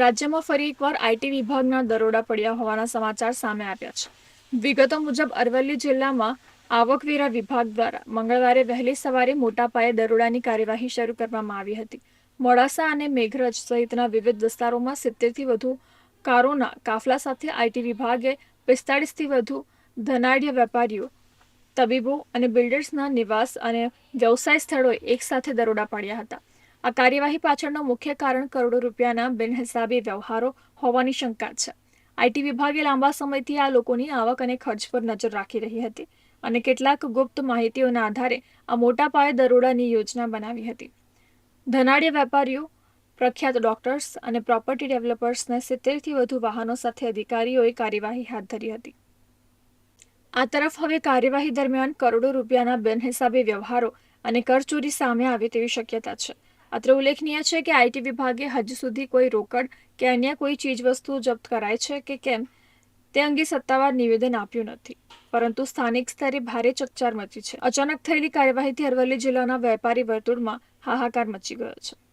રાજ્યમાં ફરી એકવાર આઈટી વિભાગના દરોડા પડ્યા હોવાના સમાચાર સામે આવ્યા છે. વિગતો મુજબ અરવલ્લી જિલ્લામાં આવકવેરા વિભાગ દ્વારા મંગળવારે વહેલી સવારે મોટા પાયે દરોડાની કાર્યવાહી શરૂ કરવામાં આવી હતી. મોડાસા અને મેઘરજ સહિતના વિવિધ વિસ્તારોમાં સિત્તેરથી વધુ કારોના કાફલા સાથે આઈટી વિભાગે પિસ્તાળીસથી વધુ ધનાઢ્ય વેપારીઓ, તબીબો અને બિલ્ડર્સના નિવાસ અને વ્યવસાય સ્થળોએ એકસાથે દરોડા પાડ્યા હતા. આ કાર્યવાહી પાછળનું મુખ્ય કારણ કરોડો રૂપિયાના બિનહિસાબી વ્યવહારો હોવાની શંકા છે. આઈટી વિભાગે લાંબા સમયથી આ લોકોની આવક અને ખર્ચ પર નજર રાખી રહી હતી અને કેટલાક ગુપ્ત માહિતીઓના આધારે આ મોટા પાયે દરોડાની યોજના બનાવી હતી. ધનાઢ્ય વેપારીઓ, પ્રખ્યાત ડોક્ટર્સ અને પ્રોપર્ટી ડેવલપર્સને સિત્તેરથી વધુ વાહનો સાથે અધિકારીઓએ કાર્યવાહી હાથ ધરી હતી. આ તરફ હવે કાર્યવાહી દરમિયાન કરોડો રૂપિયાના બિનહિસાબી વ્યવહારો અને કરચોરી સામે આવે તેવી શક્યતા છે. અત્રે ઉલ્લેખનીય છે કે આઈટી વિભાગે હજુ સુધી કોઈ રોકડ કે અન્ય કોઈ ચીજવસ્તુ જપ્ત કરાય છે કે કેમ? તે અંગે સત્તાવાર નિવેદન આપ્યું નથી. પરંતુ સ્થાનિક સ્તરે ભારે ચકચાર મચી છે. અચાનક થયેલી કાર્યવાહીથી અરવલ્લી જિલ્લાના વેપારી વર્તુળમાં હાહાકાર મચી ગયો છે.